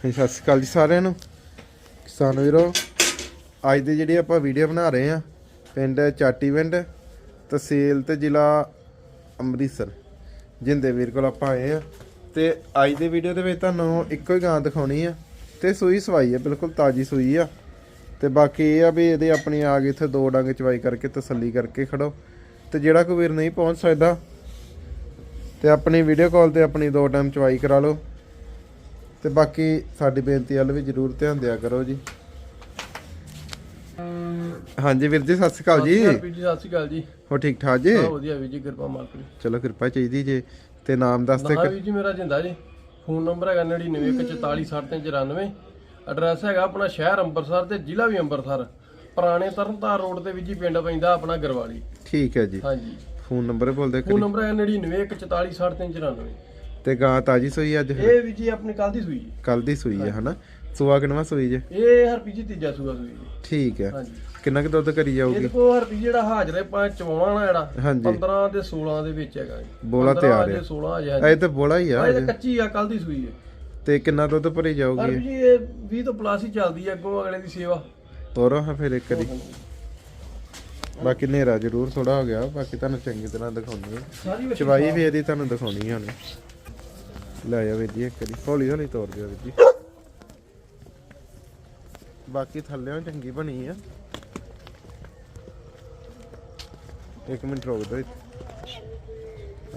ਹਾਂਜੀ, ਸਤਿ ਸ਼੍ਰੀ ਅਕਾਲ ਜੀ ਸਾਰਿਆਂ ਨੂੰ। ਕਿਸਾਨ ਵੀਰੋ, ਅੱਜ ਦੀ ਜਿਹੜੀ ਆਪਾਂ ਵੀਡੀਓ ਬਣਾ ਰਹੇ ਆ ਪਿੰਡ ਚਾਟੀ ਪਿੰਡ ਤਹਿਸੀਲ ਤੇ ਜ਼ਿਲ੍ਹਾ ਅੰਮ੍ਰਿਤਸਰ, ਜਿੰਦੇ ਵੀਰ ਕੋਲ ਆਪਾਂ ਆਏ ਆ ਤੇ ਅੱਜ ਦੀ ਵੀਡੀਓ ਦੇ ਵਿੱਚ ਤੁਹਾਨੂੰ ਇੱਕੋ ਹੀ ਗਾਂ ਦਿਖਾਉਣੀ ਆ, ਤੇ ਸੂਈ ਸਵਾਈ ਆ, ਬਿਲਕੁਲ ਤਾਜੀ ਸੂਈ ਆ। ਤੇ ਬਾਕੀ ਇਹ ਆ ਵੀ ਇਹਦੇ ਆਪਣੀ ਆ ਗਈ ਇੱਥੇ ਦੋ ਡੰਗ ਚਵਾਈ ਕਰਕੇ ਤਸੱਲੀ ਕਰਕੇ ਖੜੋ। ਤੇ ਜਿਹੜਾ ਕੋਈ ਵੀਰ ਨਹੀਂ ਪਹੁੰਚ ਸਕਦਾ, ਤੇ ਆਪਣੀ ਵੀਡੀਓ ਕਾਲ ਤੇ ਆਪਣੀ ਦੋ ਟਾਈਮ ਚਵਾਈ ਕਰਾ ਲਓ। ਤੇ ਬਾਕੀ ਸਾਡੀ ਬੇਨਤੀ ਵੱਲ ਵੀ ਜਰੂਰ ਧਿਆਨ ਦਿਆ ਕਰੋ ਜੀ। ਹਾਂਜੀ ਵੀਰ ਜੀ ਸਤਿ ਸ਼੍ਰੀ ਅਕਾਲ ਜੀ। ਜੀ ਸਤਿ ਸ਼੍ਰੀ ਅਕਾਲ ਜੀ। ਹੋ ਠੀਕ ਠਾਕ ਜੀ? ਬਹੁਤ ਵਧੀਆ ਵੀਰ ਜੀ ਕਿਰਪਾ ਮਾਲਕ ਦੀ। ਚਲੋ ਕਿਰਪਾ ਚਾਹੀਦੀ ਜੀ ਤੇ ਨਾਮ ਦੱਸ ਤੇ ਵੀਰ ਜੀ ਮੇਰਾ ਜਿੰਦਾ ਜੀ। ਫੋਨ ਨੰਬਰ ਹੈਗਾ 9914467394 ਐਡਰੈਸ ਹੈਗਾ ਆਪਣਾ ਸ਼ਹਿਰ ਅੰਮ੍ਰਿਤਸਰ ਤੇ ਜ਼ਿਲ੍ਹਾ ਵੀ ਅੰਮ੍ਰਿਤਸਰ। ਪੁਰਾਣੇ ਤਰਨਤਾਰ ਰੋਡ ਤੇ ਵੀ ਜੀ ਪਿੰਡ ਪੈਂਦਾ ਆਪਣਾ ਗਰਵਾਲੀ। ਠੀਕ ਹੈ ਜੀ। ਹਾਂਜੀ। ਫੋਨ ਨੰਬਰ ਬੋਲਦੇ ਫੋਨ ਨੰਬਰ ਹੈਗਾ 9914467394 ਤੇ ਗਾਂ ਤਾਜੀ ਸੂਈ ਅੱਜ? ਇਹ ਵੀ ਜੀ ਆਪਣੀ ਕੱਲ ਦੀ ਸੂਈ ਜੀ। ਕੱਲ ਦੀ ਸੂਈ ਹੈ ਹਨਾ? ਸੂਆ ਕਿਨਵਾ ਸੂਈ ਜੇ? ਇਹ ਹਰਪੀ ਜੀ ਤੀਜਾ ਸੂਆ ਸੂਈ ਜੀ। ਠੀਕ ਹੈ। ਹਾਂਜੀ। ਕਿੰਨਾ ਕੁ ਦੁੱਧ ਕਰੀ ਜਾਊਗੀ? ਇਹਦੇ ਕੋਲ ਹਰਪੀ ਜਿਹੜਾ ਹਾਜ਼ਰ ਹੈ ਪਾ ਚਵਾਉਣਾ ਨਾ ਜਿਹੜਾ ਹਾਂਜੀ। 15 ਤੇ 16 ਦੇ ਵਿੱਚ ਹੈਗਾ ਜੀ। ਬੋਲਾ 15 ਤਿਆਰ ਤੇ ਹੈ। 16 ਅਜੇ ਹਾਂਜੀ ਇਹ ਤੇ ਬੋਲਾ ਹੀ ਆ ਇਹ ਕੱਚੀ ਆ ਕੱਲ ਦੀ ਸੂਈ ਹੈ। ਤੇ ਕਿੰਨਾ ਦੁੱਧ ਭਰੀ ਜਾਊਗੀ? ਜੀ ਇਹ 20 ਤੋਂ ਪਲੱਸ ਹੀ ਚੱਲਦੀ ਹੈ ਅੱਗੋਂ ਅਗਲੇ ਦੀ ਸੇਵਾ। ਤੋਰੋ ਹਾਂ ਫਿਰ ਇੱਕ ਵਾਰੀ ਬਾਕੀ ਹਨੇਰਾ ਜ਼ਰੂਰ ਥੋੜਾ ਹੋ ਗਿਆ ਬਾਕੀ ਤੁਹਾਨੂੰ ਚੰਗੀ ਤਰ੍ਹਾਂ ਹੈ ਵਿੱਚ ਚਵਾਈ ਵੀ ਇਹਦੀ ਤੁਹਾਨੂੰ ਦਿਖਾਉਣੀ ਹੈ ਹੁਣ ਲੈ ਜਾ ਵੀਰ ਜੀ ਇੱਕ ਵਾਰੀ। ਹੌਲੀ ਹੌਲੀ ਤੋਰ ਦਿਓ ਵੀਰ ਜੀ। ਬਾਕੀ ਥੱਲੇੋਂ ਚੰਗੀ ਬਣੀ ਆ। ਇੱਕ ਮਿੰਟ ਰੁਕ ਦਿਓ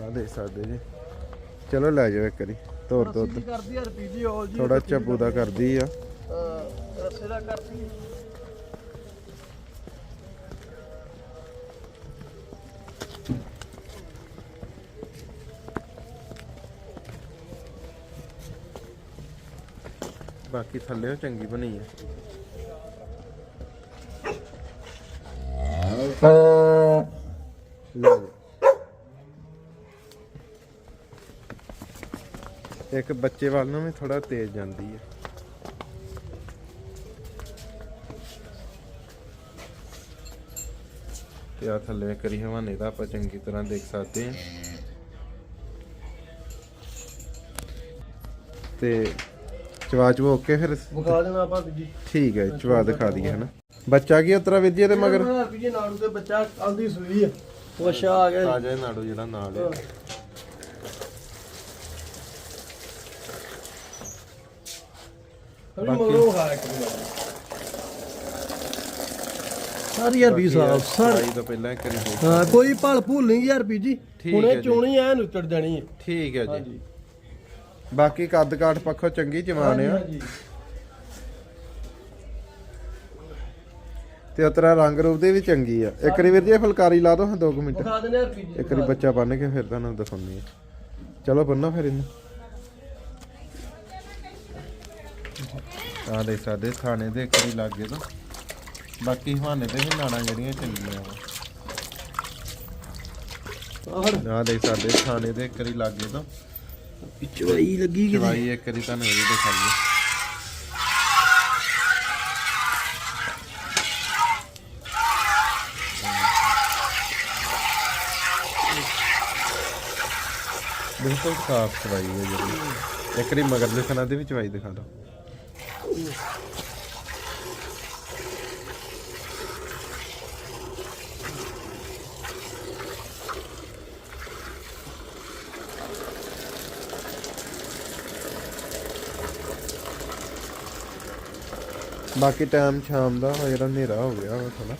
ਆ ਦੇ ਸਕਦੇ ਜੀ। ਚਲੋ ਲੈ ਜਾਓ ਇੱਕ ਵਾਰੀ। ਤੋਰ ਦੋ ਕਰਦੀ ਆ ਜੀ ਥੋੜਾ ਚੱਬੂ ਦਾ ਕਰਦੀ ਆ। ਰੱਸੇ ਦਾ ਕਰਦੀ ਬਾਕੀ ਥੱਲੇੋਂ ਚੰਗੀ ਬਣੀ ਜਾਓ। ਇੱਕ ਬੱਚੇ ਵੱਲ ਨੂੰ ਵੀ ਥੋੜਾ ਤੇਜ਼ ਜਾਂਦੀ ਹੈ ਤੇ ਆ ਥੱਲੇ ਕਰੀ ਹਵਾਨੇ ਦਾ ਆਪਾਂ ਚੰਗੀ ਤਰ੍ਹਾਂ ਦੇਖ ਸਕਦੇ ਹਾਂ ਤੇ ਚਵਾ ਚਵਾ ਕੇ ਫਿਰ। ਵਿਖਾ ਦੇਣਾ ਆਪਾਂ ਵੀ ਜੀ। ਠੀਕ ਹੈ ਚਵਾ ਦਿਖਾ ਦਈਏ ਹਨਾ। ਬੱਚਾ ਕੀ ਉਤਰਾ ਵਿਦਿਆ ਦੇ ਮਗਰ? ਰੁਪਈ ਜੀ ਨਾੜੂ ਤੇ ਬੱਚਾ ਕੱਲ ਦੀ ਸੂਈ ਆ। ਵਸ਼ਾ ਆ ਗਿਆ ਤਾਜਾ ਨਾੜੂ ਜਿਹੜਾ ਨਾਲ ਹੈ ਅਭੀ ਮਗਰੋਂ ਖਾ ਇੱਕ ਸਾਰੀ ਯਾਰ ਵੀ ਸਾਫ਼ ਸਾਰੀ। ਸੜਾਈ ਤੋਂ ਪਹਿਲਾਂ ਕਰੀ ਹੋ ਹਾਂ ਕੋਈ ਭਲ ਭੁੱਲ ਨਹੀਂ ਯਾਰ ਜੀ ਠੀਕ ਹੁਣੇ। ਚੋਣੀ ਐ ਨੁੱਚੜ ਜਾਣੀ ਹੈ। ਠੀਕ ਹੈ ਜੀ। ਬਾਕੀ ਕੱਦ ਕਾਠ ਪੱਖੋਂ ਚੰਗੀ ਜਵਾਨ ਆ। ਹਾਂਜੀ ਤੇ ਉਤਰਾ ਰੰਗ ਰੂਪ ਦੀ ਵੀ ਚੰਗੀ ਆ। ਇੱਕ ਵਾਰੀ ਵੀਰ ਜੀ ਇਹ ਫੁਲਕਾਰੀ ਲਾ ਦੋ ਹਾਂ 2 ਮਿੰਟ। ਵਿਖਾ ਜੀ ਇੱਕ ਵਾਰੀ ਬੱਚਾ ਬੰਨ ਕੇ ਫਿਰ ਤੁਹਾਨੂੰ ਦਿਖਾਉਂਦੀ ਆ ਚਲੋ ਬੰਨੋ ਫਿਰ ਇਹਨੂੰ। ਆ ਦੇ ਸਾਡੇ ਥਾਣੇ ਦੇ ਇੱਕ ਵਾਰੀ ਲੱਗੇ ਤੋਂ। ਬਾਕੀ ਹਵਾਨੇ ਤੇ ਵੀ ਨਾੜਾਂ ਜਿਹੜੀਆਂ ਚੰਗੀਆਂ ਵਾ ਆ ਦੇ ਸਾਡੇ ਥਾਣੇ ਦੇ ਇੱਕ ਵਾਰੀ ਲੱਗੇ ਤੋਂ। ਚਵਾਈ ਲੱਗੀ ਚਵਾਈ ਇੱਕ ਵਾਰੀ ਤੁਹਾਨੂੰ ਇਹਦੀ ਦਿਖਾਈਏ ਬਿਲਕੁਲ ਸਾਫ਼ ਚਵਾਈ ਹੈ ਜਿਹੜੀ। ਇੱਕ ਵਾਰੀ ਮਗਰ ਦੇ ਥਣਾ ਦੀ ਵੀ ਚਵਾਈ ਦਿਖਾ ਦਿਓ। ਬਾਕੀ ਟਾਈਮ ਸ਼ਾਮ ਦਾ ਵਾ ਜਿਹੜਾ ਹਨੇਰਾ ਹੋ ਗਿਆ ਵਾ ਥੋੜਾ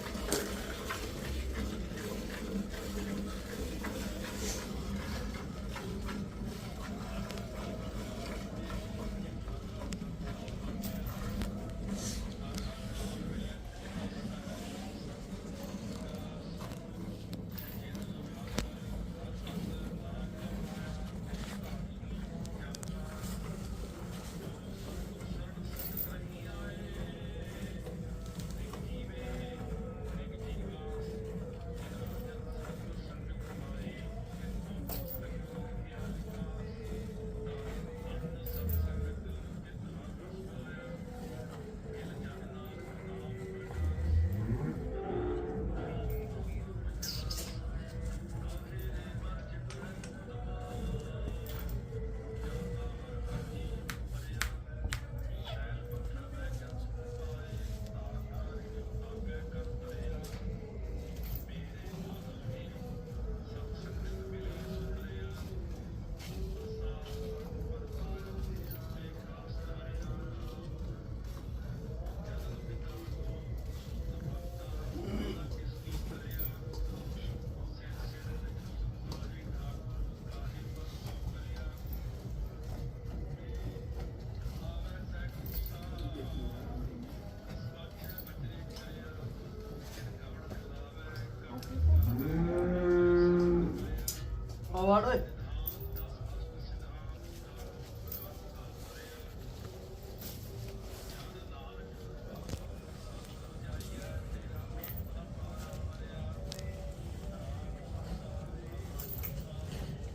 ਵੜ ਓਏ।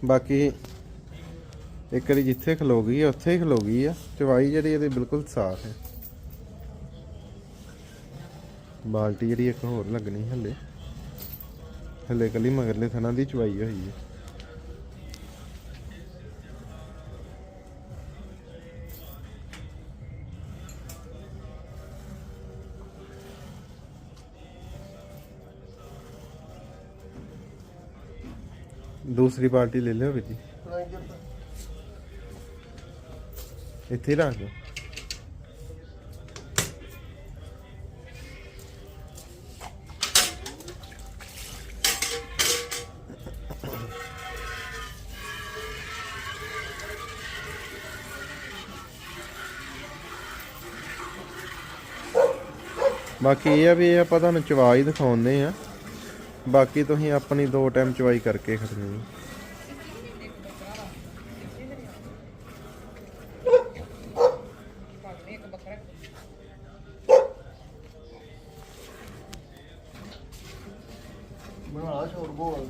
ਬਾਕੀ ਇੱਕ ਵਾਰੀ ਜਿੱਥੇ ਖਲੋ ਗਈ ਆ, ਉੱਥੇ ਹੀ ਖਲੋ ਗਈ ਆ। ਚਵਾਈ ਜਿਹੜੀ ਇਹਦੀ ਬਿਲਕੁਲ ਸਾਫ਼ ਹੈ। ਬਾਲਟੀ ਜਿਹੜੀ ਇੱਕ ਹੋਰ ਲੱਗਣੀ ਹੱਲੇ। ਹੱਲੇ ਕੱਲੀ ਮਗਰਲੇ ਥਣਾ ਦੀ ਚਵਾਈ ਹੋਈ ਹੈ। ਦੂਸਰੀ ਪਾਰਟੀ ਲੈ ਲਿਓ ਵੀਰ ਜੀ। ਇੱਥੇ ਹੀ ਰੱਖ ਦਿਓ। ਬਾਕੀ ਇਹ ਆ ਵੀ ਇਹ ਆਪਾਂ ਤੁਹਾਨੂੰ ਚਵਾਈ ਦਿਖਾਉਂਦੇ ਆ। ਬਾਕੀ ਤੁਸੀਂ ਆਪਣੀ ਦੋ ਟਾਈਮ ਚਵਾਈ ਕਰਕੇ ਖੜਨੀ ਹੈ। ਬਣਾ ਛੋੜ ਬੋਲ।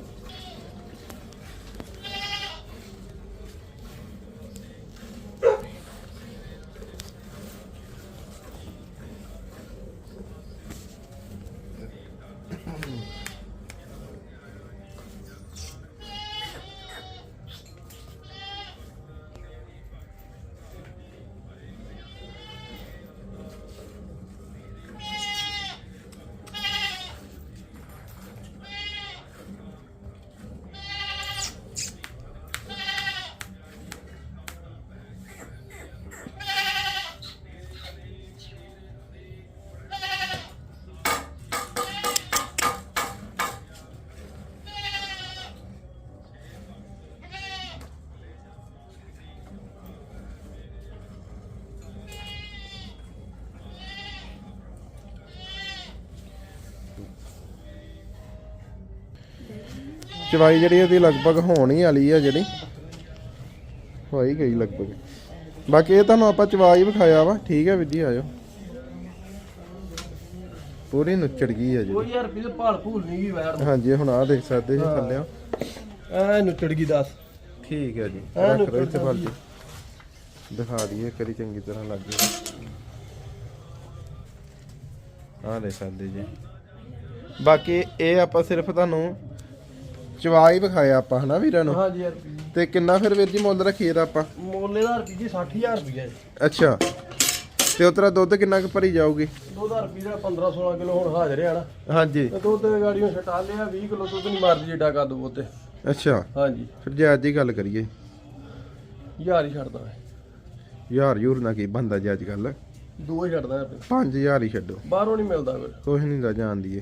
ਚਵਾਈ ਜਿਹੜੀ ਇਹਦੀ ਲਗਭਗ ਹੋਣ ਹੀ ਵਾਲੀ ਆ ਜਿਹੜੀ। ਹੋਈ ਗਈ ਲਗਭਗ। ਬਾਕੀ ਇਹ ਤੁਹਾਨੂੰ ਆਪਾਂ ਚਵਾਈ ਵਿਖਾਇਆ ਵਾ। ਠੀਕ ਹੈ ਵੀਰ ਜੀ ਆਜੋ ਪੂਰੀ ਨੁੱਚੜ ਗਈ ਆ ਜੀ ਕੋਈ ਯਾਰ ਵੀ ਭਾਲ ਭੂਲ ਨਹੀਂ ਗਈ ਵੈਰ। ਹਾਂਜੀ ਹੁਣ ਆ ਦੇਖ ਸਕਦੇ ਜੀ। ਥੱਲੇ ਐ ਨੁੱਚੜ ਗਈ ਦੱਸ। ਠੀਕ ਹੈ ਜੀ। ਰੱਖ ਲਓ ਇੱਥੇ ਤਾਂ ਬਾਲਟੀ ਦਿਖਾ ਦਈਏ ਕਰੀ ਚੰਗੀ ਤਰ੍ਹਾਂ ਲੱਗ ਗਈ ਆ ਦੇ ਸਕਦੇ ਜੀ। ਬਾਕੀ ਇਹ ਆਪਾਂ ਸਿਰਫ ਤੁਹਾਨੂੰ ਚਵਾਈ ਵਿਖਾਇਆ ਆਪਾਂ ਹਨਾ ਵੀਰਾਂ ਨੂੰ? ਹਾਂਜੀ ਯਾਰ ਵੀ ਤੇ ਕਿੰਨਾ ਫਿਰ ਵੀਰ ਜੀ ਮੁੱਲ ਰੱਖੀਏ ਦਾ ਆਪਾਂ? ਮੋਲੇ ਦਾ ਰੁਪਏ ਜੀ 60000 ਰੁਪਏ ਅੱਛਾ। ਤੇ ਉਤਰਾ ਦੁੱਧ ਕਿੰਨਾ ਕੁ ਭਰੀ ਜਾਊਗੀ? 2000 ਰੁਪਏ ਦਾ 15 16 ਕਿਲੋ ਹੁਣ ਹਾਜ਼ਰ ਹੈ ਨਾ ਹਾਂਜੀ। ਤੇ ਦੁੱਧ ਗਾੜੀਆਂ ਛਟਾ ਲਿਆ 20 ਕਿਲੋ ਦੁੱਧ ਨਹੀਂ ਮਾਰਦੀ ਏਡਾ ਕਰ ਦੋ ਤੇ ਅੱਛਾ। ਹਾਂਜੀ। ਫਿਰ ਜੇ ਅੱਜ ਹੀ ਗੱਲ ਕਰੀਏ। ਹਜ਼ਾਰ ਹੀ ਛੱਡਦਾ ਹੈ ਯਾਰ ਯੂਰ ਨਾ ਕੀ ਬੰਦਾ ਜੀ ਅੱਜ ਕੱਲ ਦੋ ਹੀ ਛੱਡਦਾ ਹੈ 5000 ਹੀ ਛੱਡੋ। ਬਾਹਰੋਂ ਨਹੀਂ ਮਿਲਦਾ ਫਿਰ। ਕੁਛ ਨਹੀਂ ਦਾ ਜਾਣ ਦੀਏ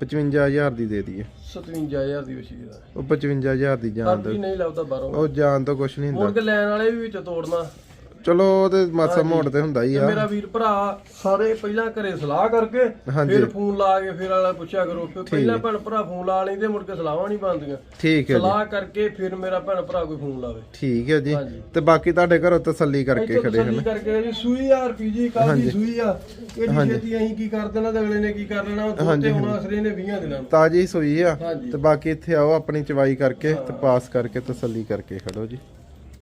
55000 ਦੀ ਦੇ ਦਈਏ। 57000 ਦੀ ਵਸ਼ੀ ਦਾ ਉਹ 55000 ਦੀ ਜਾਣ ਵੀ ਦੋ ਨਹੀਂ ਲੱਭਦਾ ਬਾਹਰੋਂ। ਉਹ ਜਾਣ ਤੋਂ ਕੁਛ ਨਹੀਂ ਹੁੰਦਾ। ਕੇ ਲੈਣ ਵਾਲੇ ਵੀ ਵਿੱਚ ਤੋੜਨਾ। ਚਲੋ ਉਹ ਤੇ ਮਾਸਾ ਮੋੜ ਤੇ ਹੁੰਦਾ ਹੀ ਤੇ ਆ ਮੇਰਾ ਵੀਰ ਭਰਾ ਸਾਰੇ ਪਹਿਲਾਂ ਘਰੇ ਸਲਾਹ ਕਰਕੇ ਹਾਂਜੀ। ਫਿਰ ਫੋਨ ਲਾ ਕੇ ਫਿਰ ਵਾਲਾ ਪੁੱਛਿਆ ਕਰੋ ਫਿਰ ਪਹਿਲਾਂ ਭੈਣ ਭਰਾ ਫੋਨ ਲਾ ਲੈਂਦੇ ਮੁੜ ਕੇ ਸਲਾਹਾਂ ਨਹੀਂ ਬਣਦੀਆਂ। ਠੀਕ ਹੈ ਜੀ। ਸਲਾਹ ਕਰਕੇ ਫਿਰ ਮੇਰਾ ਭੈਣ ਭਰਾ ਕੋਈ ਫੋਨ ਲਾਵੇ। ਠੀਕ ਹੈ ਜੀ। ਹਾਂਜੀ। ਤੇ ਬਾਕੀ ਤੁਹਾਡੇ ਘਰੋਂ ਤਸੱਲੀ ਕਰਕੇ ਇੱਥੇ ਖੜੇ ਤਸੱਲੀ ਹਨ। ਕਰਕੇ ਜੀ ਸੂਈ ਆ ਰਪੀਜੀ ਕੱਲ ਹਾਂਜੀ। ਦੀ ਸੂਈ ਆ। ਇਹ ਛੇਤੀ ਅਸੀਂ ਕੀ ਕਰ ਦੇਣਾ ਤੇ ਅਗਲੇ ਨੇ ਕੀ ਕਰ ਲੈਣਾ ਉਹ ਤੇ ਹੁਣ ਅਸਰੇ ਨੇ 20 ਦਿਨਾਂ ਨੂੰ। ਤਾਜੀ ਸੂਈ ਆ। ਹਾਂਜੀ। ਤੇ ਬਾਕੀ ਇੱਥੇ ਆਓ ਆਪਣੀ ਚਵਾਈ ਕਰਕੇ ਤੇ ਪਾਸ ਕਰਕੇ ਤਸੱਲੀ ਕਰਕੇ ਖੜੋ ਜੀ।